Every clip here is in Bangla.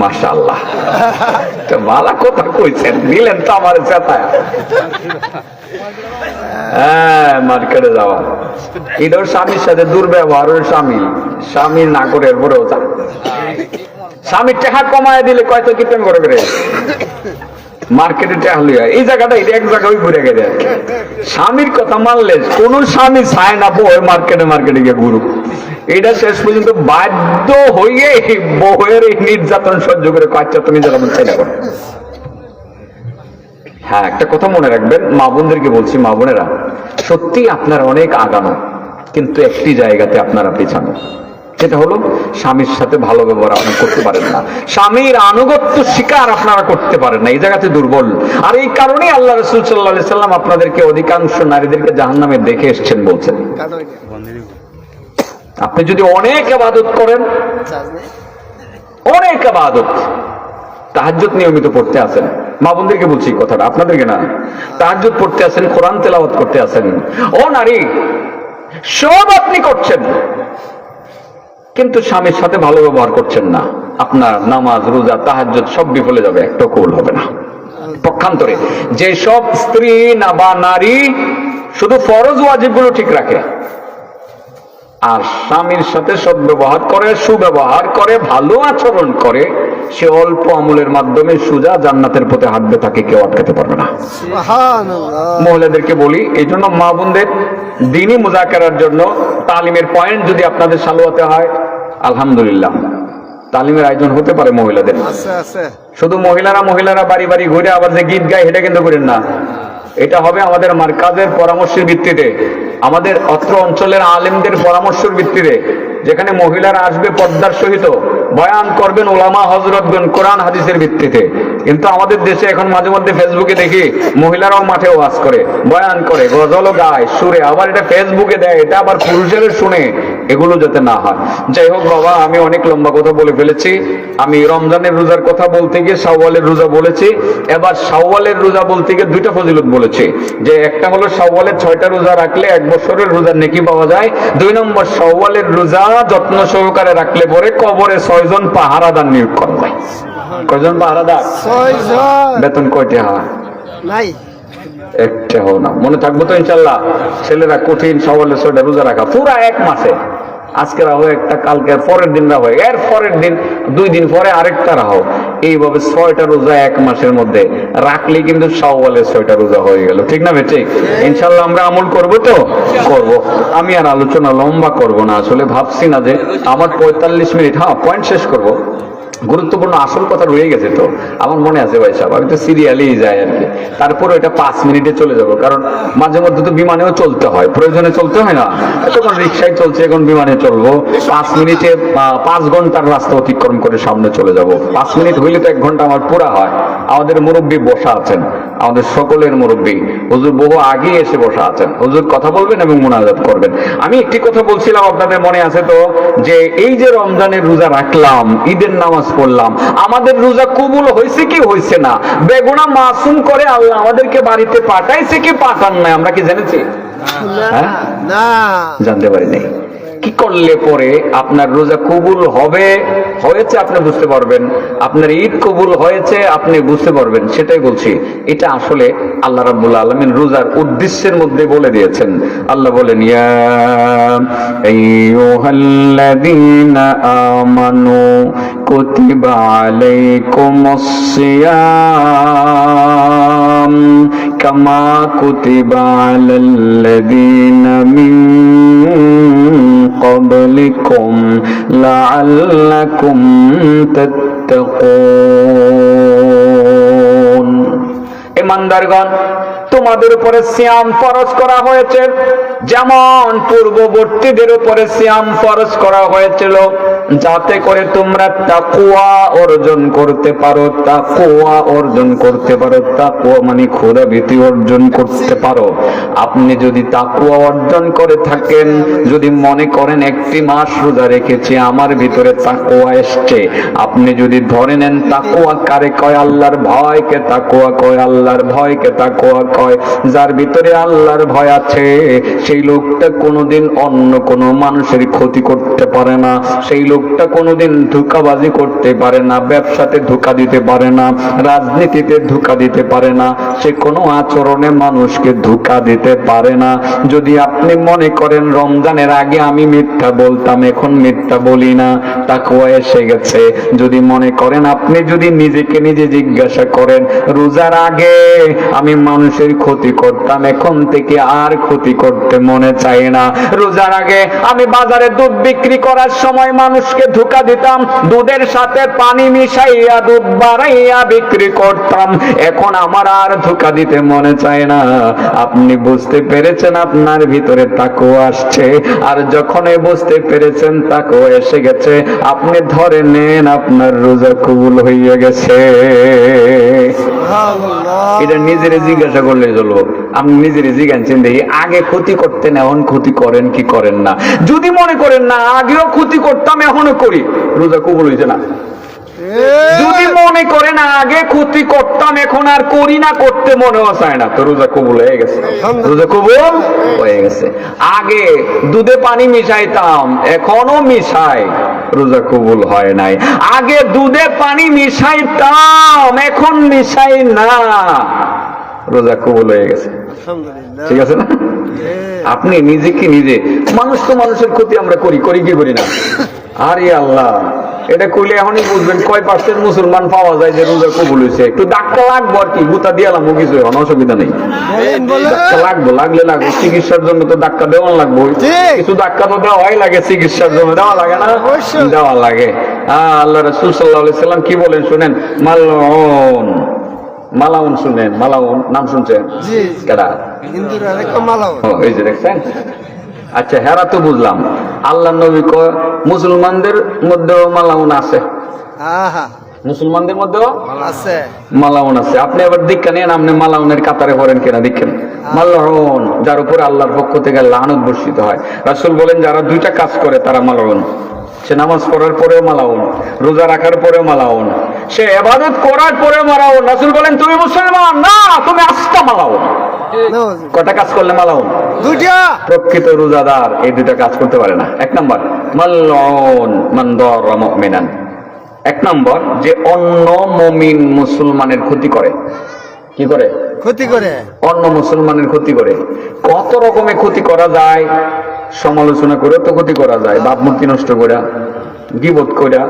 মাশাল্লাহ কথা কইছেন তো আমার চেতায়। হ্যাঁ মার্কেটে যাওয়া। এটাও স্বামীর সাথে দুর্ব্যবহারের স্বামী। স্বামী না করে যা। কমায় দিলে কয়তো কি প্রেম করে করে মার্কেটে এই জায়গাটা এটা এক জায়গায় ঘুরে গেলে। স্বামীর কথা মানলে কোন স্বামী চায় না বউয়ের মার্কেটে মার্কেটে গিয়ে ঘুরুক। এটা শেষ পর্যন্ত বাধ্য হয়ে বউয়ের এই নির্যাতন সহ্য করে কাচ্চা তুমি যারা চাই না করো হ্যাঁ একটা কথা মনে রাখবেন, মা বোনদেরকে বলছি, মা বোনেরা, সত্যি আপনারা অনেক আগানো, কিন্তু একটি জায়গাতে আপনারা পেছানো। সেটা হলো, স্বামীর সাথে ভালো ব্যবহার আপনি করতে পারেন না। স্বামীর আনুগত্য শিকার আপনারা করতে পারেন না, এই জায়গাতে দুর্বল। আর এই কারণেই আল্লাহ রসুল সাল্লাহ সাল্লাম আপনাদেরকে অধিকাংশ নারীদেরকে জাহান নামে দেখে এসছেন বলছেন। আপনি যদি অনেক আবাদত করেন, অনেক আবাদত তাহাজ্জুদ নিয়মিত পড়তে আসেন মা বোনদেরকে বলছি কথাটা, আপনাদেরকে না। তাহাজ্জুদ পড়তে আসেন কোরআন তেলাওয়াত করতে আসেন ও নারী, সব আপনি করছেন, কিন্তু স্বামীর সাথে ভালো ব্যবহার করছেন না। আপনার নামাজ, রোজা, তাহাজ্জুদ সব বিফলে যাবে, একটা কৌল হবে না। পক্ষান্তরে, যে সব স্ত্রী না বা নারী শুধু ফরজ ওয়াজিবগুলো ঠিক রাখে আর স্বামীর সাথে সদ্ব্যবহার করে সুব্যবহার করে ভালো আচরণ করে সে অল্প আমলের মাধ্যমে সুজা জান্নাতের পথে হাঁটবে তাকে কেউ আটকাতে পারবে না। মহিলাদেরকে বলি এই জন্য মা বোনদের দিনই মুজাকারার জন্য তালিমের পয়েন্ট যদি আপনাদের সালোয়াতে হয় আলহামদুলিল্লাহ। তালিমের আয়োজন হতে পারে মহিলাদের। শুধু মহিলারা মহিলারা বাড়ি বাড়ি ঘুরে আবার যে গীত গায় এটা কিন্তু করেন না। এটা হবে আমাদের মার্কাজের পরামর্শের ভিত্তিতে। আমাদের অত্র অঞ্চলের আলেমদের পরামর্শের ভিত্তিতে যেখানে মহিলারা আসবে পদ্মার সহিত বয়ান করবেন ওলামা হজরতগণ কোরআন হাদিসের ভিত্তিতে। কিন্তু আমাদের দেশে এখন মাঝে মধ্যে ফেসবুকে দেখি মহিলারাও মাঠে ওয়াজ করে, বয়ান করে গজলও গায়, সুরে, আবার এটা ফেসবুকে দেয়, এটা আবার পুরুষের শুনে। এগুলো যাতে না হয়। যাই হোক বাবা আমি অনেক লম্বা কথা বলে ফেলেছি। আমি রমজানের রোজার কথা বলতে গিয়ে শাওয়ালের রোজা বলেছি। এবার শাওয়ালের রোজা বলতে গিয়ে দুইটা ফজিলত বলেছি। যে একটা হলো শাওয়ালের ছয়টা রোজা রাখলে এক বছরের রোজার নেকি পাওয়া যায়। দুই নম্বর শাওয়ালের রোজা যত্ন সহকারে রাখলে পরে কবরে ছয়জন পাহারাদার নিয়োগ করা যায়। কয়জন পাহারাদার? বেতন কয়টা হয়? নাই। একটা হো না। মনে থাকব তো ইনশাল্লাহ। ছেলেরা কঠিন সওয়ালে ছয়টা রোজা রাখা। পুরা এক মাসে। আজকে রাহো একটা, কালকে পরের দিন রাহো এর পরের দিন, দুই দিন পরে আরেকটা রাহো এইভাবে ছয়টা রোজা এক মাসের মধ্যে রাখলে কিন্তু সওয়ালে ছয়টা রোজা হয়ে গেল। ঠিক না ঠিক ইনশাল্লাহ আমরা আমল করব তো? করব। আমি আর আলোচনা লম্বা করব না, আসলে ভাবছি না যে আমার পঁয়তাল্লিশ মিনিট হ্যাঁ পয়েন্ট শেষ করব। গুরুত্বপূর্ণ আসল কথা রয়ে গেছে তো। আমার মনে আছে ভাই সাহেব, আমি তো সিরিয়ালেই যাই আর কি। তারপরে এটা পাঁচ মিনিটে চলে যাব, কারণ মাঝে মধ্যে তো বিমানেও চলতে হয়। প্রয়োজনে চলতে হয় না। তখন রিক্সায় চলছে, এখন বিমানে চলবো। পাঁচ মিনিটে পাঁচ ঘণ্টার রাস্তা অতিক্রম করে সামনে চলে যাব। পাঁচ মিনিট হইলে তো এক ঘণ্টা আমার পুরা হয়। আমাদের মুরব্বী বসা আছেন। আমাদের সকলের মুরব্বী। হুজুর বহু আগে এসে বসা আছেন। হুজুর কথা বলবেন এবং মোনাজাত করবেন। আমি একটি কথা বলছিলাম, আপনাদের মনে আছে তো, যে এই যে রমজানের রোজা রাখলাম, ঈদের নামাজ পড়লাম। আমাদের রোজা কবুল হয়েছে কি হয়েছে না? বেগুনা মাসুম করে আল্লাহ আমাদেরকে বাড়িতে পাঠাইছে কি পাঠান নাই? আমরা কি জেনেছি? হ্যাঁ? না। জানতে পারি নাই কি করলে পরে আপনার রোজা কবুল হবে? হয়েছে, আপনি বুঝতে পারবেন। আপনার ঈদ কবুল হয়েছে, আপনি বুঝতে পারবেন। সেটাই বলছি। এটা আসলে আল্লাহ রাব্বুল আলামিন রোজার উদ্দেশ্যের মধ্যে বলে দিয়েছেন। আল্লাহ বলেন, ইয়া আমানু কামা কুতিবা আলাল্লাযীনা মিন قبلكم لعلكم تتقون ইমানদারগণ তোমাদের উপরে সিয়াম ফরজ করা হয়েছে। যেমন পূর্ববর্তীদের উপরে সিয়াম ফরজ করা হয়েছিল। যাতে করে তোমরা তাকুয়া অর্জন করতে পারো, তাকুয়া অর্জন করতে পারো, তাকুয়া মানে খোদা ভীতি অর্জন করতে পারো। আপনি যদি তাকুয়া অর্জন করে থাকেন, যদি মনে করেন একটি মাস রোজা রেখেছি, আমার ভিতরে তাকুয়া এসছে। আপনি যদি ধরে নেন, তাকুয়া কারে কয়? আল্লাহর ভয়কে তাকুয়া কয়, আল্লাহর ভয়কে তাকুয়া কয়। যার ভিতরে আল্লাহর ভয় আছে, সেই লোকটা কোনোদিন অন্য কোনো মানুষের ক্ষতি করতে পারে না, সেই লোকটা কোনোদিন ধোকাবাজি করতে পারে না, ব্যবসাতে ধোকা দিতে পারে না, রাজনীতিতে ধোকা দিতে পারে না, সে কোনো আচরণে মানুষকে ধোকা দিতে পারে না। যদি আপনি মনে করেন রমজানের আগে আমি মিথ্যা বলতাম, এখন মিথ্যা বলি না তাকুয়া এসে গেছে। যদি মনে করেন আপনি যদি নিজেকে নিজে জিজ্ঞাসা করেন, রোজার আগে আমি মানুষের ক্ষতি করতাম, এখন থেকে আর ক্ষতি করতে মনে চাই না। রোজার আগে আমি বাজারে দুধ বিক্রি করার সময় মানুষকে ধোকা দিতাম, দুধের সাথে পানি মিশাইয়া দুধ বাড়াইয়া বিক্রি করতাম। এখন আমার আর ধোকা দিতে মনে চায় না। আপনি বুঝতে পেরেছেন আপনার ভিতরে তাকো আসছে। আর যখনই বুঝতে পেরেছেন তাকো এসে গেছে, আপনি ধরে নেন আপনার রোজা কবুল হইয়া গেছে। এটা নিজের জিজ্ঞাসা করলে চলো আমি নিজের জিজ্ঞাসেন দেখি, আগে ক্ষতি করতেন, এখন ক্ষতি করেন কি করেন না? যদি মনে করেন না, আগেও ক্ষতি করতাম এখনও করি। রোজা কবুল হয়েছে না। যদি মনে করেন আগে ক্ষতি করতাম এখন আর করি না করতে মনে চায় না। তো রোজা কবুল হয়ে গেছে। রোজা কবুল হয়ে গেছে। আগে দুধে পানি মিশাইতাম এখনও মিশাই রোজা কবুল হয় নাই। আগে দুধে পানি মিশাইতাম এখন মিশাই না। রোজা কবুল হয়ে গেছে। ঠিক আছে না? আপনি নিজেকে নিজে? মানুষ তো মানুষের ক্ষতি আমরা করি করি কি করি না? আরে আল্লাহ। এটা কইলে এখনই বুঝবেন কয় পার্সেন্ট মুসলমান পাওয়া যায় যে রোজা কবুল হয়েছে একটু ডাক্তার লাগবো আর কি গুতা দিয়ালাম ও কিছু এখন অসুবিধা নেই। ডাক্তার লাগবো লাগলে লাগবে চিকিৎসার জন্য তো ডাক্তার দেওয়া লাগবে। কিছু ডাক্তার তো দেওয়াই লাগে চিকিৎসার জন্য দেওয়া লাগে না? দেওয়া লাগে। হ্যাঁ আল্লাহ রসুল সাল্লাহ সাল্লাম কি বলেন শুনেন? মালউন। মালাউন শুনেন মালাউন নাম শুনছেন। কেডা? হিন্দুরা মালাও এই যে দেখছেন? আচ্ছা হেরা তো বুঝলাম। আল্লাহ নবী কয় মুসলমানদের মধ্যেও মালাউন আছে। মুসলমানদের মধ্যেও আছে। মালাউন আছে। আপনি আবার দীক্ষা নেন আপনি মালাউনের কাতারে পড়েন কিনা দীক্ষেন মালাউন যার উপরে আল্লাহর পক্ষ থেকে লানত বর্ষিত হয়। রাসূল বলেন যারা দুইটা কাজ করে তারা মালাউন। সে নামাজ পড়ার পরেও মালাউন রোজা রাখার পরেও মালাউন সে এবাদত করার পরেও মালাউন। রাসূল বলেন তুমি মুসলমান? না তুমি আস্তা মালাউন। কটা কাজ করলে মালাউন দুইটা। প্রকৃত রোজাদার এই দুটা কাজ করতে পারে না। এক নম্বর মাল্লন মান্দর মুমিনান। এক নম্বর যে অন্য মমিন মুসলমানের ক্ষতি করে। কি করে? ক্ষতি করে। অন্য মুসলমানের ক্ষতি করে। কত রকমের ক্ষতি করা যায়? সমালোচনা করে তো ক্ষতি করা যায়। ভাবমূর্তি নষ্ট করে গিবত কইরা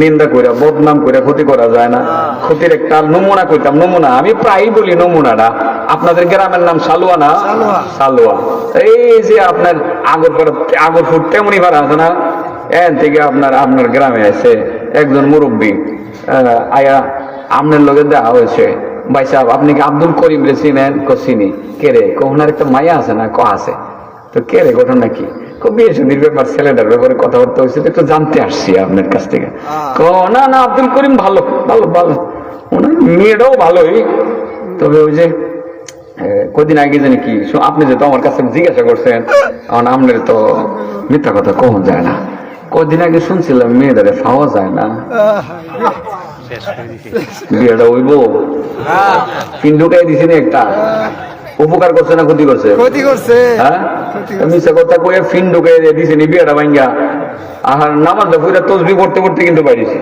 নিন্দা কইরা বদনাম কইরা ক্ষতি করা যায় না। ক্ষতির একটা নমুনা কইতাম নমুনা। আমি প্রায়ই বলি নমুনাটা। আপনাদের গ্রামের নাম সালুয়া না? সালুয়া। এই যে আপনার আগর আগর ফুট তেমনই ভাড়া আছে না? এন থেকে আপনার আপনার গ্রামে আছে একজন মুরব্বী। আয়া আপনার লগে দেওয়া হয়েছে। ভাই সাহেব আপনি কি আব্দুল করিম রে চিনেন? কো চিনি। কে রে? কোনার একটা মায়া আছে না? ক আছে? তো কে রে? ঘটনা কি? বিয়ে ব্যাপার ছেলেটার ব্যাপারে কথাবার্তা হয়েছে একটু জানতে আসছি আপনার কাছ থেকে। ক না না আব্দুল করিম ভালো ভালো ভালো। ওনার মেয়েটাও ভালোই। তবে ওই যে কদিন আগে জানি কি আপনি যে তো আমার কাছে জিজ্ঞাসা করছেন এখন আপনার তো মিথ্যা কথা কখন যায় না। কদিন আগে শুনছিলাম মেয়েদের পাওয়া যায় না। বিয়েটা হইব। পিন ঢুকাই দিছি না একটা। উপকার করছে না ক্ষতি করছে? ক্ষতি করছে। হ্যাঁ? মিশা কথা কয়ে ফিন ঢুকাই দিছি নি বিয়েটা ভাঙ্গা। আহার নামাজ পুরা তসবি পড়তে পড়তে কিন্তু বাইরেছে।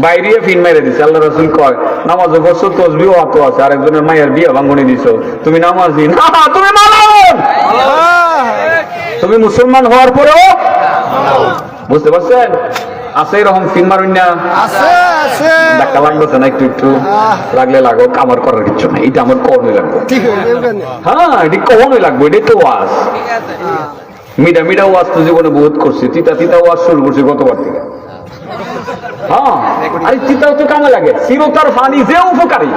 বাইরে ফিন মাইরে দিছে আল্লাহ রাসুল কয় নামাজ করছ তসবিও অত আছে আরেকজনের মায়ের বিয়া ভাঙ্গনি দিছো। তুমি নামাজি না তুমি মালাউন! তুমি মুসলমান হওয়ার পরেও? বুঝতে পারছেন? আছে এরকম ফিন মারুন না আছে। আছে ধাক্কা তো না একটু একটু লাগলে লাগো আমার করার কিছু না এটা আমার কখনোই লাগবে। হয়ে হ্যাঁ এটি কখনোই লাগবে এটাই তো ওয়াজ। মিডা মিডা ওয়াজ তো জীবনে বহুত করছি তিতা তিতা ওয়াজ শুরু করছি গতবার থেকে। হ্যাঁ। তো লাগে। চিরতার পানি যে উপকারী।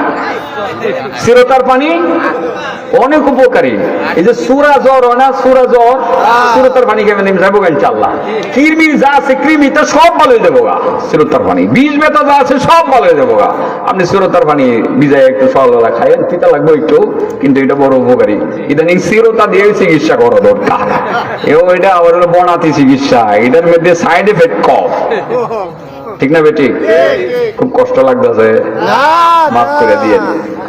অনেক উপকারী। এই যে সুরা জ্বর না সুরা জ্বর, চিরতার পানি কেমন নেমে যাব ইনশাল্লাহ কৃমির যা আছে সব হয়ে বিষ বেতা যা আছে, সব হয়ে আপনি চিরতার পানি বিজায় একটু সকালবেলা খাইয়েন, তিতা লাগবে একটু, কিন্তু এটা বড় উপকারী। ইদানিং চিরতা দিয়ে চিকিৎসা করা দরকার। এও এটা আবার বনাতি চিকিৎসা। এটার মধ্যে সাইড এফেক্ট কম। ঠিক না বেটি? খুব কষ্ট লাগতেছে। মাফ করে দিয়ে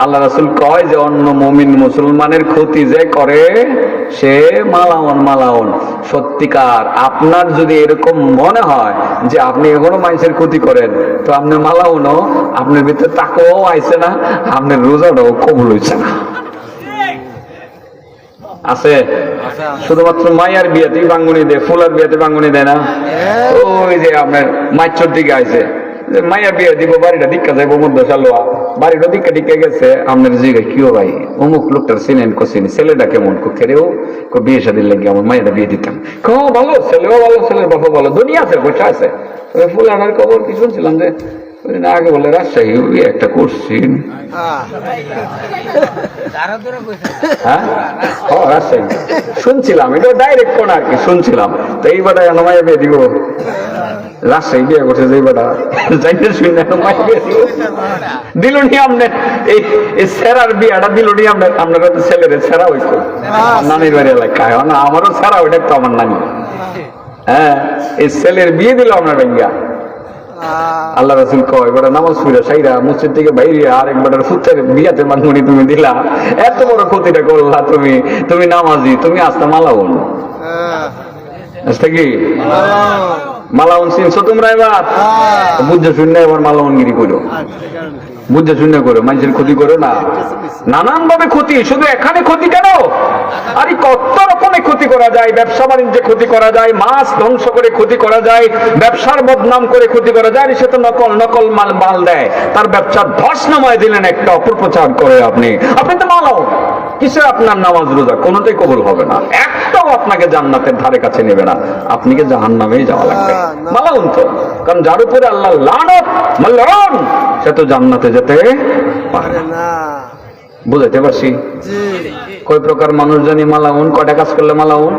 আল্লাহ রাসুল কয় যে অন্য মমিন মুসলমানের ক্ষতি যে করে সে মালাওন মালাওন সত্যিকার আপনার যদি এরকম মনে হয় যে আপনি এখনও মানুষের ক্ষতি করেন তো আপনি মালাওনও আপনার ভিতরে তাকেও আইছে না আপনার রোজাটাও কবুল হইছে না। আছে? শুধুমাত্র মায়ার বিয়েতেই বাঙ্গুনি দেয় ফুলার বিয়েতে বাঙ্গুনি দেয় না? ওই যে আপনার মাইচর দিকে আইছে। যে মায়া বিয়ে দিব বাড়িটা দীক্ষা যাইব মধ্যে চালোয়া। বাড়িটা দীক্ষা দীক্ষা গেছে আপনার জিগে কিও ভাই? অমুক লোকটার চিনেন কচিনি। ছেলেটা কেমন? খেরেও বিয়ে শাদির লাগে আমার মায়েরা বিয়ে দিতাম। কো ভালো ছেলেও ভালো ছেলের বাবা ভালো। দুনিয়া আছে বসে আছে। ওই ফুলানার খবর কি শুনছিলাম যে আগে বলে রাজশাহী একটা করছি হ্যাঁ? হ্যাঁ রাজশাহী। শুনছিলাম এটা ডাইরেক্ট কোন আর কি শুনছিলাম। তো এই বেটা দিব। রাজশাহী বিয়ে করছে যে বেটা যাইতে শুনে দিব। দিল নি আপনি এই সেরার বিয়াটা দিল নি আপনার আপনার তো ছেলের সেরা হইতো নানির বাড়ি এলাকায়। না আমারও সেরা ওইটা তো আমার নানি। হ্যাঁ এই ছেলের বিয়ে দিল আপনার ভেঙ্গা আল্লাহ রসুল কয় বেটা নামাজ পড়ে সাইরা মসজিদ থেকে বাইরে আর একবার বেটার বিয়াতে মানমুনি তুমি দিলা। এত বড় ক্ষতিটা করলা তুমি। তুমি নামাজি তুমি আস্তে মালাউন। আস্তে কি? মালাউন। চিনছো তোমরা এবার? বুঝছ শুনে এবার মালাউনগিরি করো বুঝছ শুনে করো, মানুষের ক্ষতি করো না। নানান ভাবে ক্ষতি, শুধু এখানে ক্ষতি কেন? আরে কত রকমের ক্ষতি করা যায়, ব্যবসা বাণিজ্যে ক্ষতি করা যায়, মাছ ধ্বংস করে ক্ষতি করা যায়, ব্যবসার বদনাম করে ক্ষতি করা যায় সে তো নকল নকল মাল মাল দেয়। তার ব্যবসা ধস নামায় দিলেন একটা অপপ্রচার করে আপনি। আপনি তো মালাও কিসের আপনার নামাজ রোজা? কোনোটাই কবুল হবে না। একটাও আপনাকে জান্নাতের ধারে কাছে নেবে না। আপনি কি জাহান নামেই যাওয়া লাগবে। মালাউন তো। কারণ যার উপরে আল্লাহ লানত মাল্লাউন সে তো জান্নাতে যেতে পারে না। বুঝাইতে পারছি? কয় প্রকার মানুষ জানি মালাউন কয়টা কাজ করলে মালাউন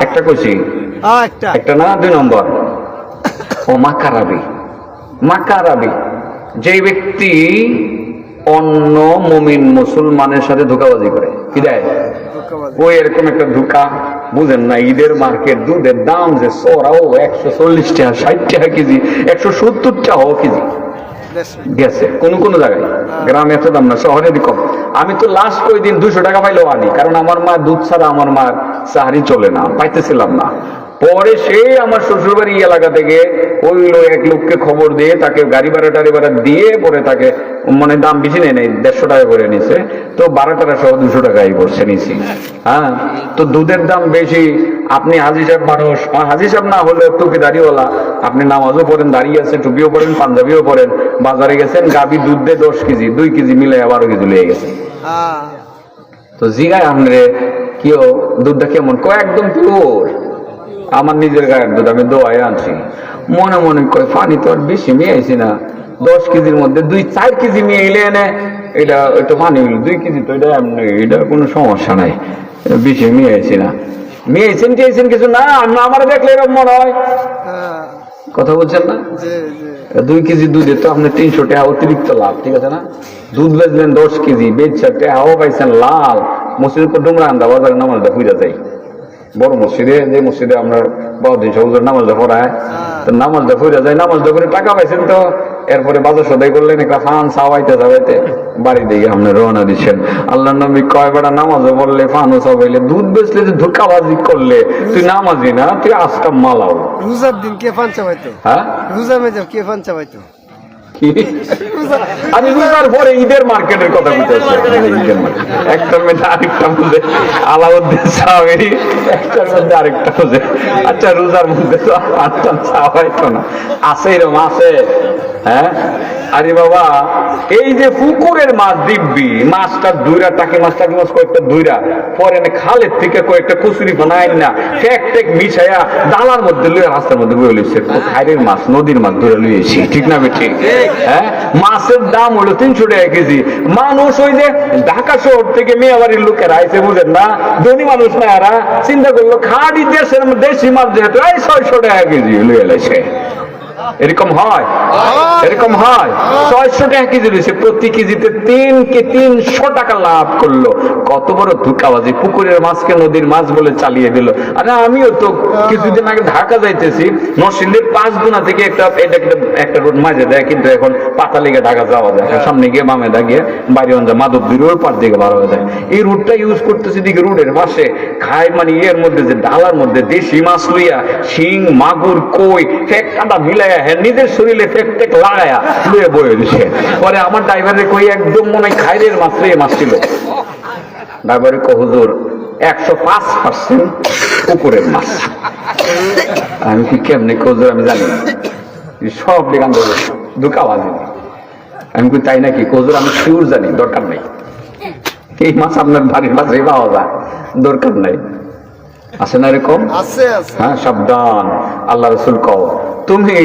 একটা কইছি। একটা। একটা না দুই নম্বর। ও মাকারাবি। মাকারাবি। যে ব্যক্তি অন্য মুমিন মুসলমানের সাথে ধোকাবাজি করে। কি দেয়? ওই এরকম একটা ধোকা বুঝেন না ঈদের মার্কেট দুধের দাম যে সোরা ও একশো চল্লিশ টাকা ষাট টাকা কেজি একশো সত্তর টাকা কেজি। গেছে কোন কোন জায়গায়। গ্রামে এত দাম না শহরে কম আমি তো লাস্ট ওই দিন দুশো টাকা পাইলেও আনি কারণ আমার মা দুধ ছাড়া আমার মার সাহারি চলে না পাইতেছিলাম না। পরে সেই আমার শ্বশুরবাড়ি এলাকা থেকে ওই এক লোককে খবর দিয়ে তাকে গাড়ি ভাড়া টাড়ি ভাড়া দিয়ে পরে তাকে মানে দাম বেশি নেই নেই দেড়শো টাকা করে নিছে। তো বারো টাকা সহ দুশো টাকাই পড়ছে নিছি। হ্যাঁ তো দুধের দাম বেশি আপনি হাজি সাহেব মানুষ। হাজি সাহেব না হলে টুপি দাঁড়িয়েওয়ালা আপনি নামাজও পড়েন দাঁড়িয়ে আছে টুপিও পড়েন পাঞ্জাবিও পড়েন বাজারে গেছেন গাবি দুধ দিয়ে দশ কেজি দুই কেজি মিলে বারো কেজি লেগে গেছে। হ্যাঁ। তো জিগায় আমরে কিও দুধটা কেমন? কয় একদম পিওর আমার নিজের গায়ের দুধ আমি দোয়ায় আনছি। মনে মনে কয় পানি তো আর বেশি মিয়াইছি না। দশ কেজির মধ্যে দুই চার কেজি মিয়ে এলে এনে এটা এটা পানি হইল। দুই কেজি তো এটা এমনি এটা কোনো সমস্যা নাই। বেশি মিয়াইছি না। মিয়াইছেন টিয়েছেন কিছু না আমরা আমার দেখলে এরকম মনে হয়? হ্যাঁ। কথা বলছেন না? দুই কেজি দুধে তো আপনার তিনশো টাকা অতিরিক্ত লাভ ঠিক আছে না? দুধ বেচলেন দশ কেজি বেচছে টাকাও পাইছেন লাল। মসজিদ ডুমরা আন্দা বাজারে নামাজটা ফুইরা যাই বড় মসজিদে যে মসজিদে আমরা বহুদিন সবুজের নামাজটা পড়ায় তো নামাজটা ফুইরা যায় নামাজটা করে টাকা পাইছেন তো এরপরে বাজার সদাই করলেন একটা ফান সাওয়াইতে সাওয়াইতে বাড়ি দিকে আপনি রওনা দিচ্ছেন। আল্লাহ নবী কয় বেড়া নামাজও পড়লে ফানও সাবাইলে দুধ বেচলে যে ধোকাবাজি করলে তুই নামাজি না তুই আজকা মালাও। রোজার দিন কে ফান চাবাইতো হ্যাঁ? রোজা মেজাব কে ফান চাবাইতো? আমি রোজার পরে ঈদের মার্কেটের কথা বলতেছি। একটার মধ্যে আরেকটা বুঝে আলাউদ্দিন সাহাবি একটার মধ্যে আরেকটা বুঝে আচ্ছা রোজার মধ্যে তো আটটা চাওয়াই তো না। আছে এরকম আছে। হ্যাঁ? আরে বাবা এই যে পুকুরের মাছ দিব্যি মাছটা দুইরা টাকি মাছ টাকি মাছ কয়েকটা দুইরা। পরে খালের থেকে কয়েকটা কুচুরি বানায় না টেক টেক মিশাইয়া ডালার মধ্যে লুয়ে রাস্তার মধ্যে বয়ে লইছে। খাইরের মাছ? নদীর মাছ ধরে লুয়েছি ঠিক না বেঠি? হ্যাঁ? মাছের দাম হলো তিনশো টাকা কেজি। মানুষ ওই যে ঢাকা শহর থেকে মেয়াবাড়ির লোকেরা আইসে বুঝেন না? ধনী মানুষ না এরা চিন্তা করল খাড়ি দেশের দেশি মাছ যেহেতু এই ছয়শো টাকা কেজি লুয়ে লাইছে। এরকম হয়? এরকম হয়? ছয়শো টাকা কেজি রয়েছে প্রতি কেজিতে তিন কে তিনশো টাকা লাভ করল। কত বড় ধুকাবাজি পুকুরের মাছকে নদীর মাছ বলে চালিয়ে দিল। আরে আমিও তো কিছুদিন আগে ঢাকা যাইতেছি নরসিংদীর পাঁচ গুণা থেকে একটা এটা একটা একটা রোড মাঝে দেয় কিন্তু এখন পাতা লেগে ঢাকা যাওয়া যায়। সামনে গিয়ে বামে দাগিয়ে বাইরে অঞ্চল মাধব ওই পার দিকে বার হয়ে যায়। এই রুটটা ইউজ করতেছি দিকে রোডের পাশে। খায় মানে ইয়ের মধ্যে যে ডালার মধ্যে দেশি মাছ লইয়া শিং মাগুর কই ফেক কাটা মিলাইয়া হ্যাঁ নিজের শরীরে ফেক টেক লাগায়া লুয়ে বয়ে দিছে পরে আমার ড্রাইভারের কই একদম মনে হয় খাইরের মাছ ছিল। ড্রাইভারে কো হুজুর একশো পাঁচ পার্সেন্ট মাছ। আমি কি কেমনি কজুর আমি জানি সব বেগান দুকাবাজি আমি কি তাই নাকি? কজুর আমি শিউর জানি দরকার নেই। এই মাছ আপনার বাড়ির মাছ পাওয়া যায় দরকার নাই। আছে না এরকম? হ্যাঁ সাবধান। আল্লাহ রসুল কও তুমি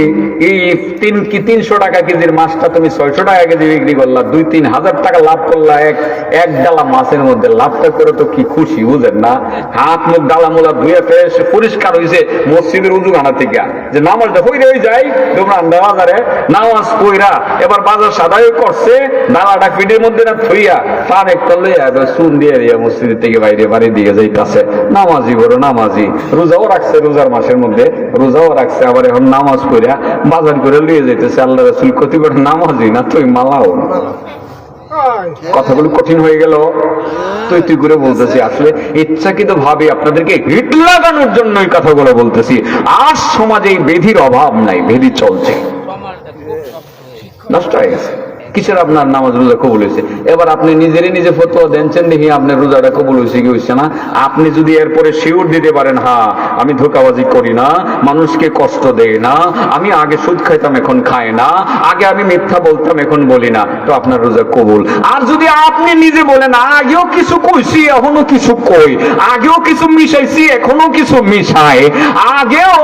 এই তিন কি তিনশো টাকা কেজির মাছটা তুমি ছয়শো টাকা কেজি বিক্রি করলা, দুই তিন হাজার টাকা লাভ করলা, এক এক ডালা মাছের মধ্যে। লাভটা করে তো কি খুশি, বুঝেন না? হাত, মুখ, ডালা মোলা ধুয়ে ফ্রেশ, পরিষ্কার হয়েছে মসজিদের উজু গানা থেকে। যে নামাজটা হইরে হয়ে যায় তোমরা বাজারে, নামাজ পইরা এবার বাজার সাদাই করছে, ডালাটা পিঠের মধ্যে না থইয়া তার একটা লইয়া চুন দিয়ে দিয়ে মসজিদের থেকে বাইরে বাড়ি দিয়ে যাইতাছে। নামাজি বড় নামাজি। রোজাও রাখছে রোজার মাসের মধ্যে, রোজাও রাখছে, আবার এখন নামাজ কইরা বাজার করে লিয়ে যাইতেছে, আল্লাহ রসুল ক্ষতি করে নামাজই না, তুই মালাও কথাগুলো কঠিন হয়ে গেল। তুই তুই করে বলতেছি, আসলে ইচ্ছাকৃত ভাবে আপনাদেরকে হিট লাগানোর জন্য এই কথাগুলো বলতেছি। আর সমাজে এই বেধির অভাব নাই, বেধি চলছে। নষ্ট হয়ে গেছে। কিসের আপনার নামাজ রোজা কবুল হয়েছে? এবার আপনি নিজেরই নিজে ফতোয়া দেনছেন, দেখি আপনার রোজাটা কবুল হয়েছে কি হয়েছে না? আপনি যদি এরপরে শিওর দিতে পারেন হ্যাঁ আমি ধোকাবাজি করি না, মানুষকে কষ্ট দেই না, আমি আগে সুদ খাইতাম, এখন খাই না, আগে আমি মিথ্যা বলতাম, এখন বলি না, তো আপনার রোজা কবুল। আর যদি আপনি নিজে বলেন, আগেও কিছু কইছি, এখনও কিছু কই, আগেও কিছু মিশাইছি, এখনও কিছু মিশাই, আগেও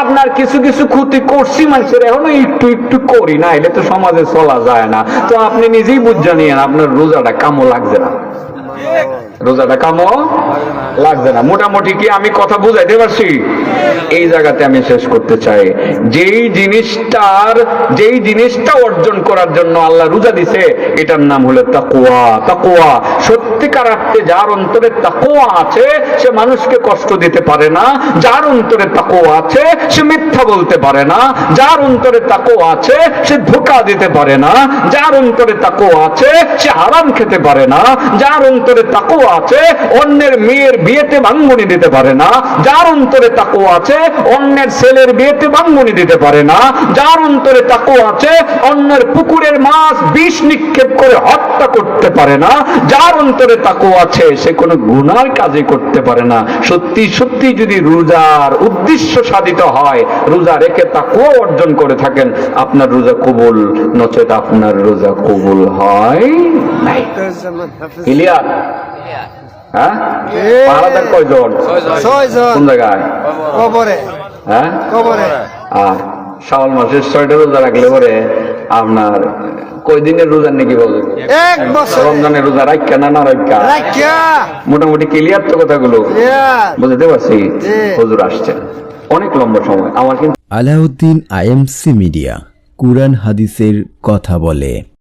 আপনার কিছু কিছু ক্ষতি করছি, মানুষের এখনও একটু একটু করি না এটা তো সমাজে চলা যায় না। তো আপনি নিজেই বুঝ জানিয়ে আপনার রোজাটা কামো লাগছে না। রোজাটা কামো লাগছে না। মোটামুটি কি আমি কথা বুঝাইতে পারছি? এই জায়গাতে আমি শেষ করতে চাই। যেই জিনিসটার, যেই জিনিসটা অর্জন করার জন্য আল্লাহ রোজা দিছে, এটার নাম হলো তাকুয়া তাকুয়া সত্যিকার অর্থে যার অন্তরে তাকুয়া আছে, সে মানুষকে কষ্ট দিতে পারে না। যার অন্তরে তাকুয়া আছে, সে মিথ্যা বলতে পারে না। যার অন্তরে তাকুয়া আছে, সে ধোকা দিতে পারে না। যার অন্তরে তাকুয়া আছে, সে হারাম খেতে পারে না। যার অন্তরে তাকুয়া আছে অন্যের মেয়ের বিয়েতে ভাঙ্গনি দিতে পারে না যার অন্তরে তাকুয়া আছে অন্যের ছেলের বিয়েতে ভাঙ্গনি দিতে পারে না যার অন্তরে তাকুয়া আছে অন্যের পুকুরের মাছ বিষ নিক্ষেপ করে হত্যা করতে পারে না যার অন্তরে তাকুয়া আছে সে কোনো গুনার কাজে করতে পারে না। সত্যি সত্যি যদি রোজার উদ্দেশ্য সাধিত হয় রোজা রেখে তাকুয়া অর্জন করে থাকেন আপনার রোজা কবুল নচেত আপনার রোজা কবুল হয় নাই। ক্লিয়ার হ্যাঁ? পাহাড়াদার কয়জন? ছয়জন। কোন জায়গায়? কবরে। হ্যাঁ? কবরে। আর শাওয়াল মাসের ছয়টা রোজা রাখলে পরে আপনার কয় দিনের রোজা নাকি বলবেন এক বছর। রমজানের রোজা রাখা না না রাখা মোটামুটি ক্লিয়ার তো কথাগুলো? বুঝতে পারছি। হুজুর আসছেন অনেক লম্বা সময়। আমার কিন্তু আলাউদ্দিন আইএমসি মিডিয়া কুরআন হাদিসের কথা বলে।